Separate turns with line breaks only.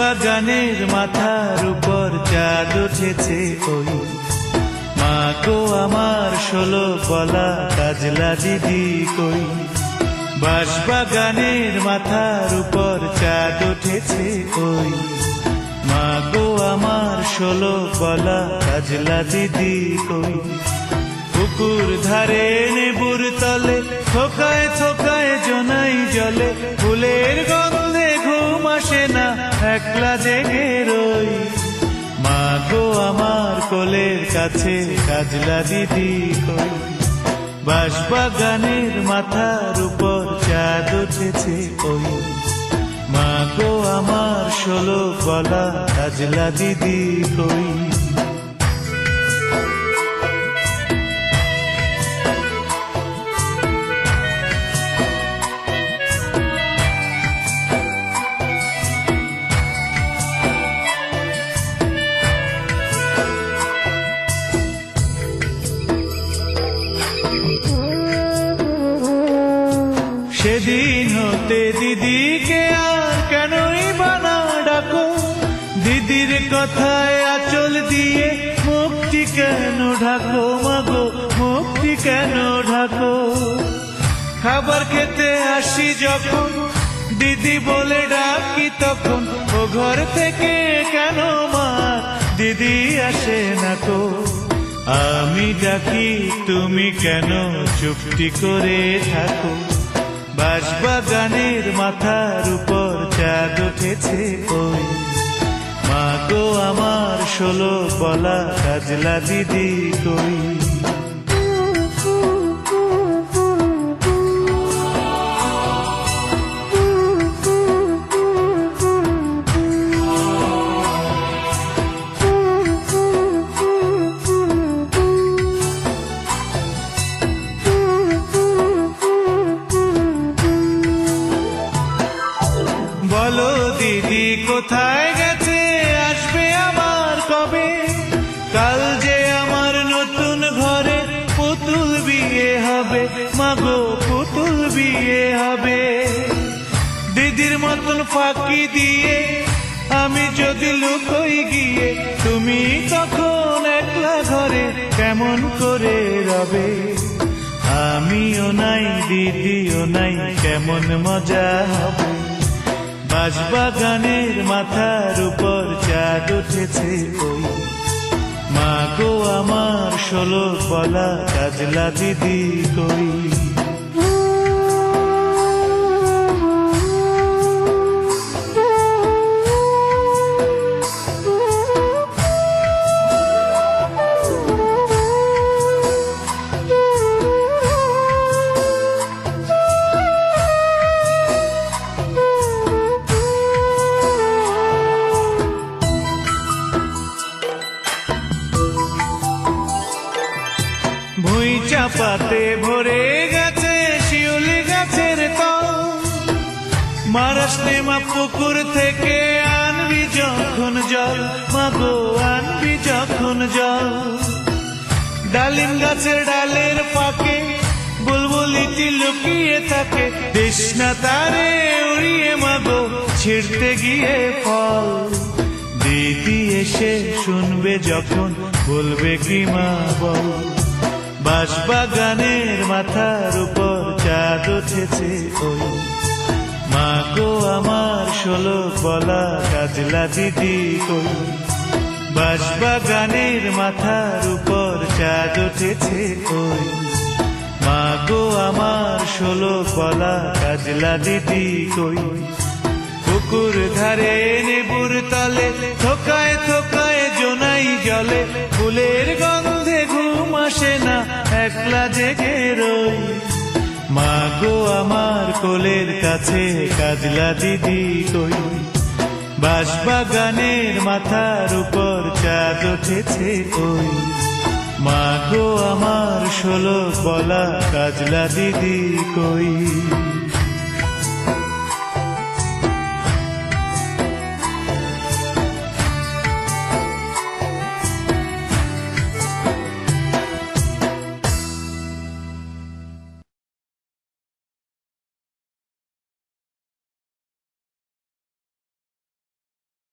বাঁশবাগানের মাথার উপর চাঁদ উঠেছে ওই। মা গো, আমার ষোলো বলা কাজলা দিদি কই। বাঁশবাগানের মাথার উপর চাঁদ উঠেছে ওই। মা গো, আমার ষোলো বলা কাজলা দিদি কই। পুকুর ধারে নেবুর তলে থোকায় থোকায় জনাই জলে ফুলের একলা জেগে রই। মা গো আমার কোলের কাছে, কাজলা দিদি কই। বাঁশবাগানের মাথার উপর চাঁদ উঠেছে ওই মা গো আমার ষোলো গলা, কাজলা দিদি কই। সেদিন হতে দিদিকে আর কেনই বানা ডাকো? দিদির কথায় আচল দিয়ে মুক্তি কেন ঢাকো মাগো মুক্তি কেন ঢাকো? খাবার খেতে আসি যখন, দিদি বলে ডাকি তখন, ও ঘর থেকে কেন মা? দিদি আসে না কো? আমি ডাকি, তুমি কেন চুপটি করে থাকো? বাঁশবাগানের মাথার উপর চাঁদ উঠেছে ওই। মা গো আমার ষোলো বলা কাজলা দিদি কই? মতন ফাঁকি দিয়ে আমি যদি লুকোই গিয়ে, তুমি তখন একলা ঘরে কেমন করে রবে? আমিও নাই, দিদিও নাই, কেমন মজা হবে? বাঁশবাগানের মাথার উপর চাঁদ উঠেছে ওই। মা গো, আমার ষোলো বলা কাজলা দিদি কই? চাপাতে ভরে গেছে শিউলি গাছের তল। মারাসনে মা পুকুর থেকে আনবি যখন জল মাগো আনবি যখন জল। ডালিম গাছের ডালের পাকে বুলবুলিটি লুকিয়ে থাকে, তৃষ্ণা তারে উড়িয়ে মাগো ছিড়তে গিয়ে ফল। দিদি এসে শুনবে যখন বলবে কি মা বল। বাঁশবাগানের মাথার উপর চাঁদ উঠেছে ওই। মা গো, আমার ষোলো বলা কাজলা দিদি কই। বাঁশবাগানের মাথার উপর চাঁদ উঠেছে ওই। মা গো, আমার ষোলো বলা কাজলা দিদি কই। পুকুর ধারে নেবুর তলে থোকায় থোকায় আমার কোলের কাছে কাজলা দিদি কই? বাঁশবাগানের মাথার উপর চাঁদ উঠেছে কই? মা গো আমার ষোলো বলা কাজলা দিদি কই?